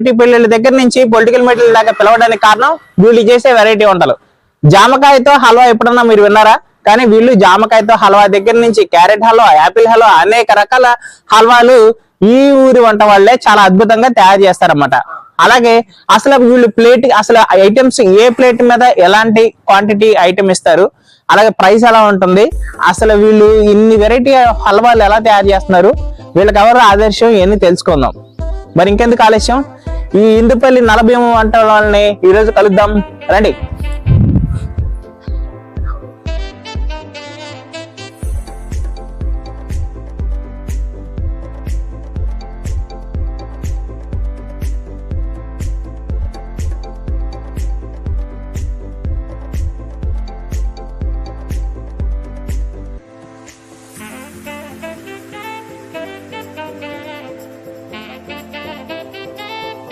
Party పెళ్ళిళ్ళ దగ్గర నుంచి పొలిటికల్ మీటింగ్ దాకా పిలవడానికి కారణం వీళ్ళు చేసే వెరైటీ వంటలు. జామకాయతో హల్వా ఎప్పుడన్నా మీరు విన్నారా? కానీ వీళ్ళు జామకాయతో హల్వా దగ్గర నుంచి క్యారెట్ హల్వా యాపిల్ హల్వా అనేక రకాల హల్వాలు ఈ ఊరి వంట వాళ్ళే చాలా అద్భుతంగా తయారు చేస్తారన్నమాట. అలాగే అసలు వీళ్ళు ప్లేట్ అసలు ఐటమ్స్ ఏ ప్లేట్ మీద ఎలాంటి క్వాంటిటీ ఐటమ్ ఇస్తారు? అలాగే ప్రైస్ ఎలా ఉంటుంది? అసలు వీళ్ళు ఇన్ని వెరైటీ హల్వాలు ఎలా తయారు చేస్తున్నారు? వీళ్ళకి ఎవరు ఆదర్శం ఇవన్నీ తెలుసుకుందాం. మరి ఇంకెందుకు ఆలస్యం? ఈ ఇందుపల్లి నలభీమం వంట వాళ్ళని. ఈ రోజు కలుద్దాం. రండి.